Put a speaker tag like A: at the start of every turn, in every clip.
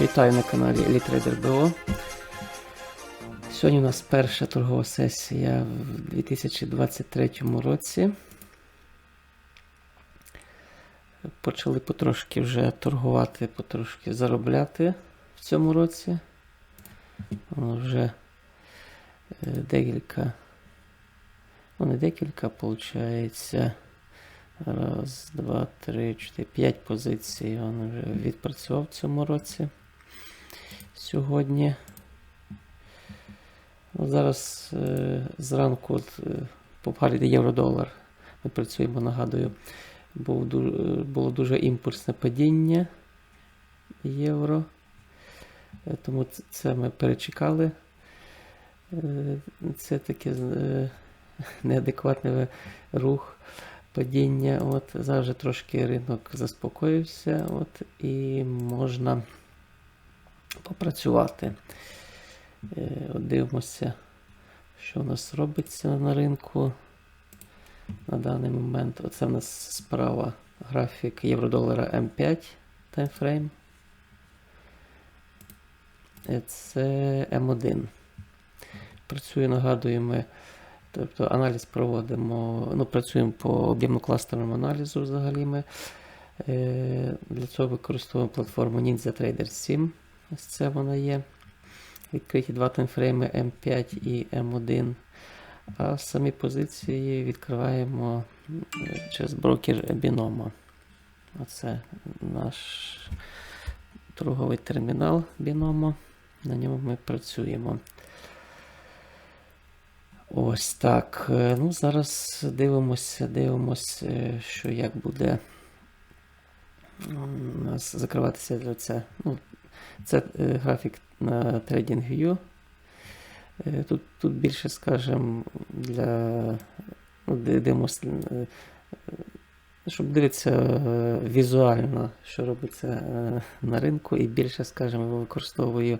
A: Вітаю на каналі EliteTrader.BO. Сьогодні у нас перша торгова сесія в 2023 році. Почали потрошки вже торгувати, потрошки заробляти в цьому році. Вже е, декілька, ну не декілька, виходить. Раз, два, три, чотири, п'ять позицій він вже відпрацював в цьому році. Сьогодні. Ну, Зараз е, зранку от, е, по парі євро-долар ми працюємо, нагадую, був, е, було дуже імпульсне падіння євро. Е, Тому це ми перечекали. Це таке неадекватний рух падіння. От зараз трошки ринок заспокоївся, от, і можна попрацювати. Е, дивимося, що у нас робиться на ринку на даний момент. Оце в нас справа графік євро-долара М5 таймфрейм. Е, Це М1. Працює, нагадую, ми Тобто аналіз проводимо, ну, працюємо по об'ємно-кластерному аналізу взагалі ми. Е, Для цього використовуємо платформу Ninja Trader 7. Ось це вона є. Відкриті два таймфрейми M5 і M1. А самі позиції відкриваємо е, через брокер Binomo. Оце наш торговий термінал Binomo. На ньому ми працюємо. Ось так. Е, Ну, зараз дивимося, дивимося, е, що як буде у нас закриватися для це. Ну, це е, графік на TradingView. Е, Тут, тут більше, скажімо, для ну, дивимося, е, щоб дивитися візуально, що робиться на ринку, і більше, скажімо, використовую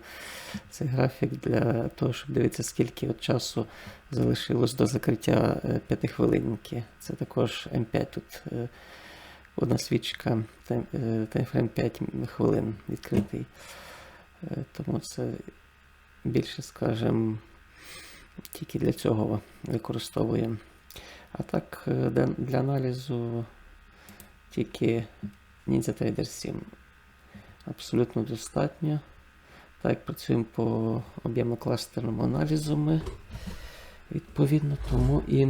A: цей графік для того, щоб дивитися, скільки от часу залишилось до закриття е, п'ятихвилинки. Це також М5 тут одна свічка, таймфрейм 5 хвилин відкритий. Е, Тому це більше, скажімо, тільки для цього використовуємо. А так, е, для- аналізу тільки Ninja Trader 7 абсолютно достатньо. Так, працюємо по об'ємно-кластерному аналізу ми відповідно, тому і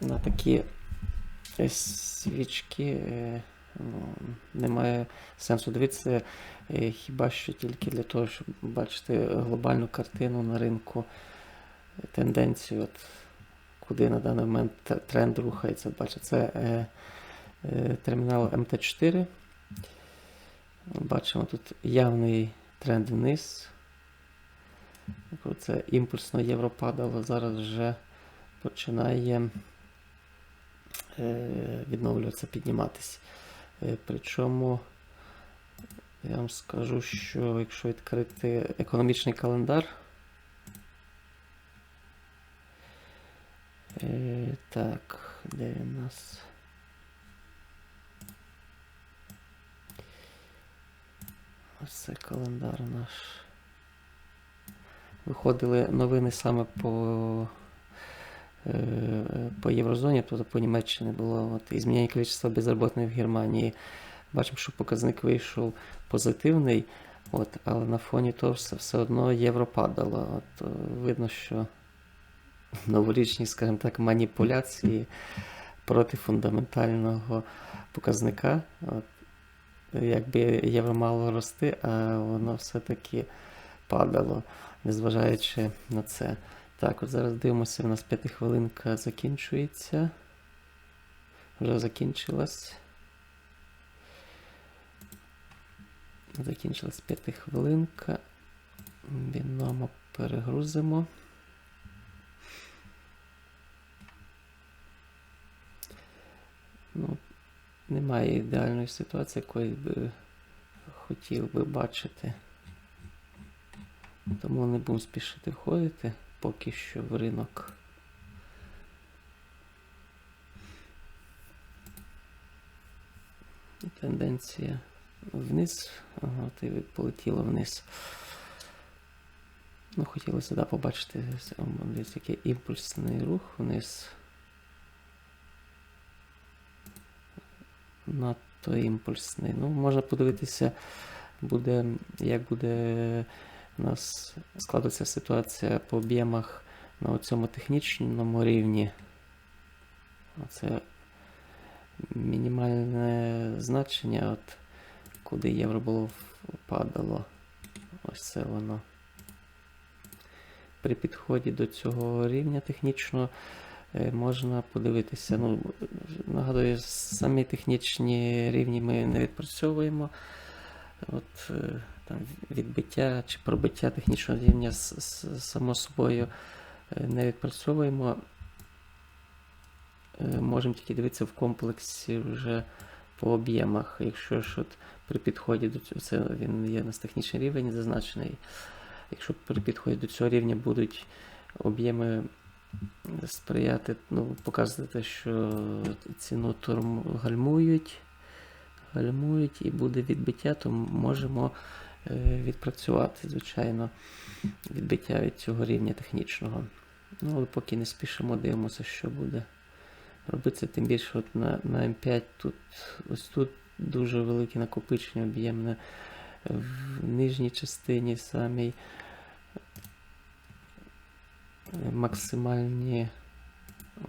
A: на такі свічки е, ну, немає сенсу дивитися, е, хіба що тільки для того, щоб бачити глобальну картину на ринку, е, тенденцію, от, куди на даний момент тренд рухається. Бачите, це е, е, термінал МТ4. Бачимо тут явний тренд вниз. Це імпульсно євро падало, зараз вже починає е, відновлюватися, підніматися. Е, Причому я вам скажу, що якщо відкрити економічний календар, е, так, де він у нас? Ось це календар наш. Виходили новини саме по, по Єврозоні, тобто по Німеччині було от, змінення кількості безробітних в Германії. Бачимо, що показник вийшов позитивний, от, але на фоні того все, все одно євро падало. От, видно, що новорічні, скажімо так, маніпуляції проти фундаментального показника. От, якби євро мало рости, а воно все-таки падало, незважаючи на це. Так, от зараз дивимося, у нас п'ятихвилинка закінчується. Вже закінчилась. Закінчилась п'ятихвилинка. Біномо перегрузимо. Ну, немає ідеальної ситуації, якої би хотів би бачити. Тому не будемо спішити входити поки що в ринок. Тенденція вниз. Ага, ти полетіло вниз. Ну, хотілося да, побачити десь який імпульсний рух вниз. Надто імпульсний. Ну, можна подивитися, буде, як буде у нас складатися ситуація по об'ємах на цьому технічному рівні. Оце мінімальне значення, от куди євро було впадало. Ось це воно. При підході до цього рівня технічного е, можна подивитися. Ну, нагадую, самі технічні рівні ми не відпрацьовуємо. От е, там відбиття чи пробиття технічного рівня само собою е, не відпрацьовуємо. Е, Можемо тільки дивитися в комплексі вже по об'ємах. Якщо ж от при підході до цього, це він є у нас технічний рівень зазначений. Якщо при підході до цього рівня будуть об'єми сприяти, ну, показувати, те, що ціну турм гальмують, гальмують і буде відбиття, то можемо відпрацювати, звичайно, відбиття від цього рівня технічного. Ну, але поки не спішимо, дивимося, що буде робиться. Тим більше от на, на М5 тут ось тут дуже велике накопичення об'ємне в нижній частині самій е, максимальні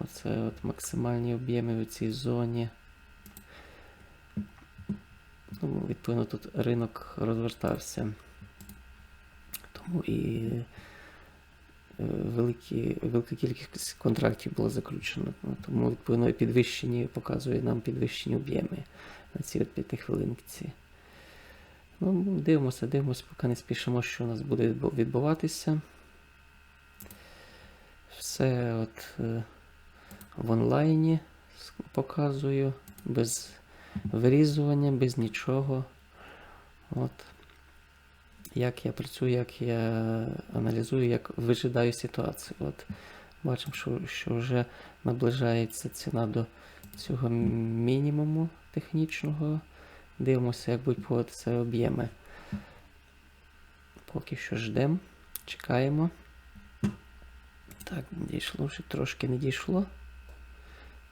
A: оце от максимальні об'єми в цій зоні. Ну, відповідно, тут ринок розвертався. Тому і е, великі, велика кількість контрактів було заключено. Ну, Тому, відповідно, і підвищені, показує нам підвищені об'єми на цій от п'ятихвилинці. Ну, дивимося, дивимося, поки не спішимо, що у нас буде відбуватися. Все от е, в онлайні показую, без вирізування, без нічого. От. Як я працюю, як я аналізую, як вижидаю ситуацію. От. Бачимо, що, що вже наближається ціна до цього мінімуму технічного. Дивимося, як будуть поводитися об'єми. Поки що ждемо, чекаємо. Так, дійшло, ще трошки не дійшло.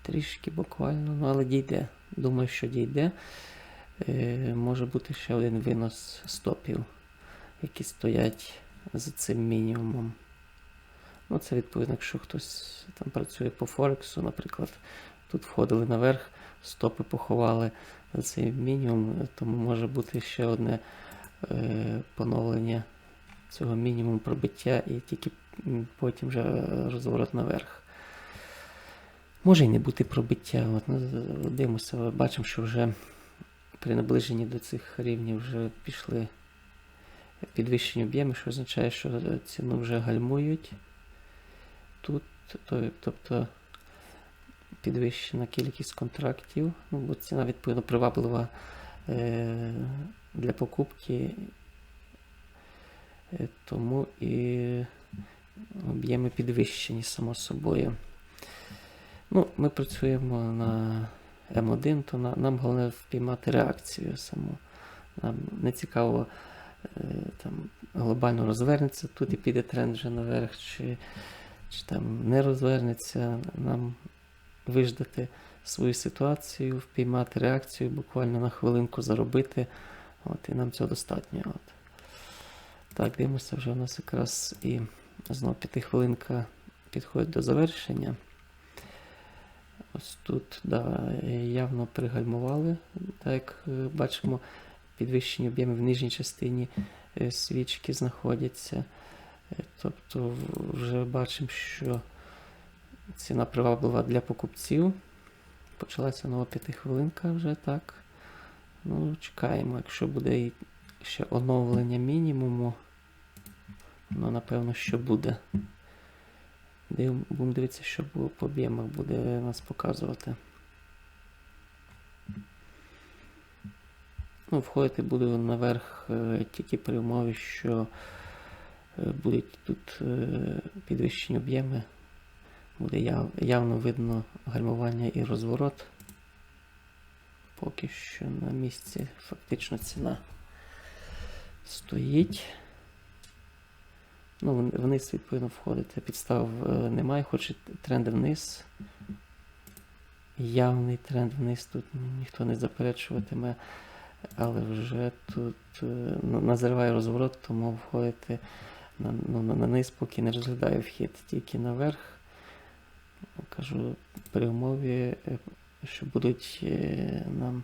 A: Трішки буквально, ну але дійде. Думаю, що дійде. Е, може бути ще один винос стопів, які стоять за цим мінімумом. Ну, це відповідно, якщо хтось там працює по Форексу, наприклад, тут входили наверх, стопи поховали за цей мінімум, тому може бути ще одне е, поновлення цього мінімуму пробиття і тільки потім вже розворот наверх. Може і не бути пробиття. От, ну, дивимося, бачимо, що вже при наближенні до цих рівнів вже пішли підвищені об'єми, що означає, що ціну вже гальмують. Тут, тобто підвищена кількість контрактів, ну, бо ціна відповідно приваблива е, для покупки, е, тому і об'єми підвищені, само собою. Ну, ми працюємо на М1, то на, нам головне впіймати реакцію саму. Нам не цікаво, е, там, глобально розвернеться тут і піде тренд вже наверх, чи, чи там не розвернеться. Нам виждати свою ситуацію, впіймати реакцію, буквально на хвилинку заробити. От, і нам цього достатньо. От. Так, дивимося, вже у нас якраз і знову п'ятихвилинка підходить до завершення. Ось тут да, явно пригальмували. Так як е, бачимо, підвищені об'єми в нижній частині е, свічки знаходяться. Е, Тобто вже бачимо, що ціна приваблива для покупців. Почалася нова п'ятихвилинка вже так. Ну, чекаємо, якщо буде ще оновлення мінімуму. Ну, напевно, що буде. Будемо дивитися, що по об'ємах буде нас показувати. Ну, входити буду наверх е, тільки при умові, що е, будуть тут е, підвищені об'єми. Буде яв, явно видно гальмування і розворот поки що на місці фактично ціна стоїть. Ну, вниз, відповідно, входити. Підстав е, немає, хоч і тренд вниз. Явний тренд вниз тут ніхто не заперечуватиме, але вже тут е, ну, назриває розворот, тому входити на, ну, на, низ, поки не розглядаю вхід, тільки наверх. Кажу, при умові, е, що будуть нам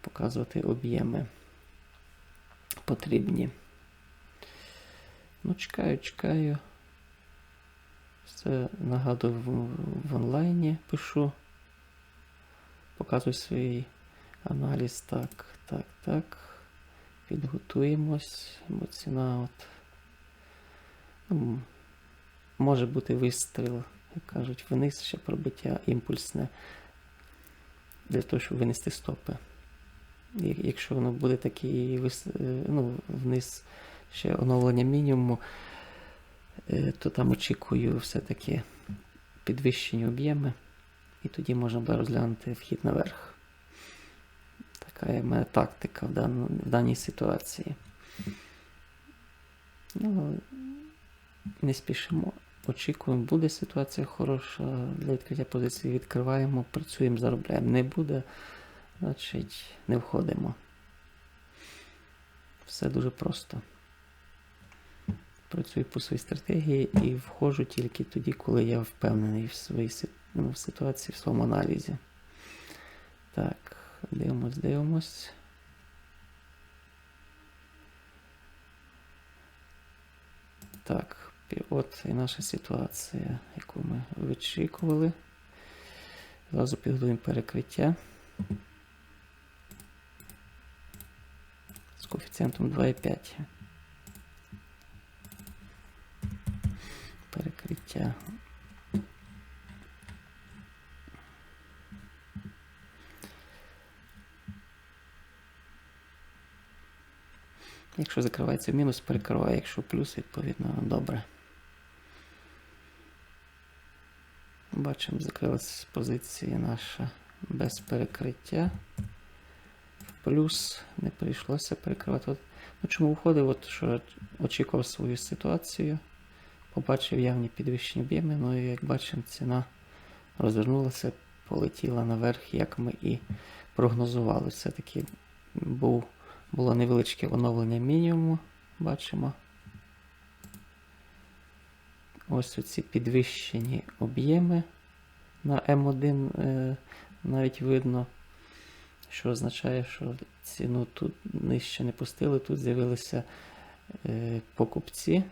A: показувати об'єми потрібні. Ну, чекаю, чекаю. Все нагадую в, в онлайні пишу. Показую свій аналіз. Так, так, так. Підготуємось. Бо ціна от. Ну, може бути вистріл, як кажуть, вниз ще пробиття імпульсне для того, щоб винести стопи. Якщо воно буде такий е, ну, вниз ще оновлення мінімуму, е, то там очікую все-таки підвищені об'єми, і тоді можна буде розглянути вхід наверх. Така є в мене тактика в, дан, в даній ситуації. Ну, не спішимо. Очікуємо, буде ситуація хороша для відкриття позиції. Відкриваємо, працюємо, заробляємо. Не буде, значить, не входимо. Все дуже просто. Працюю по своїй стратегії і входжу тільки тоді, коли я впевнений в своїй ну, в ситуації, в своєму аналізі. Так, дивимось, дивимось. Так, от і наша ситуація, яку ми вичікували. Зразу підготуємо перекриття. З коефіцієнтом 2,5. Перекриття. Якщо закривається мінус, перекриває, якщо плюс, відповідно, добре. Бачимо, закрилась позиція наша без перекриття. Плюс не прийшлося перекривати. Ну, чому виходив, от, що очікував свою ситуацію, побачив явні підвищені об'єми, ну і як бачимо, ціна розвернулася, полетіла наверх, як ми і прогнозували. Все-таки був було невеличке оновлення мінімуму, бачимо. Ось оці підвищені об'єми на М1 е, навіть видно, що означає, що ціну тут нижче не пустили, тут з'явилися е, покупці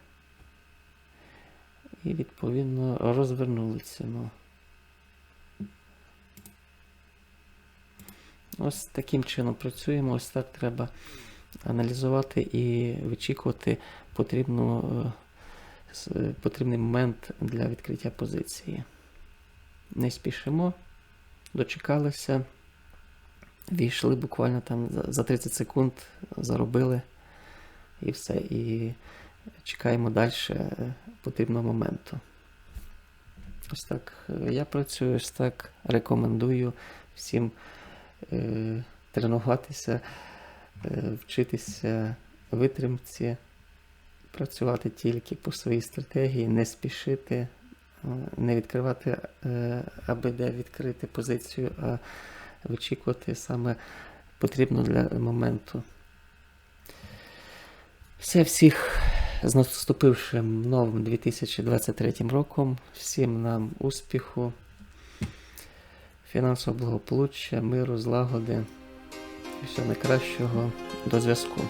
A: і відповідно розвернули ціну. Ось таким чином працюємо, ось так треба аналізувати і вичікувати потрібну, е, е, потрібний момент для відкриття позиції. Не спішимо, дочекалися, війшли буквально там за 30 секунд, заробили і все. І чекаємо далі потрібного моменту. Ось так е, я працюю, ось так рекомендую всім е, тренуватися, е, вчитися витримці, працювати тільки по своїй стратегії, не спішити, е, не відкривати, е, аби де відкрити позицію, а вичікувати саме потрібно для моменту. Все, всіх з наступившим новим 2023 роком. Всім нам успіху, фінансового благополуччя, миру, злагоди і всього найкращого. До зв'язку.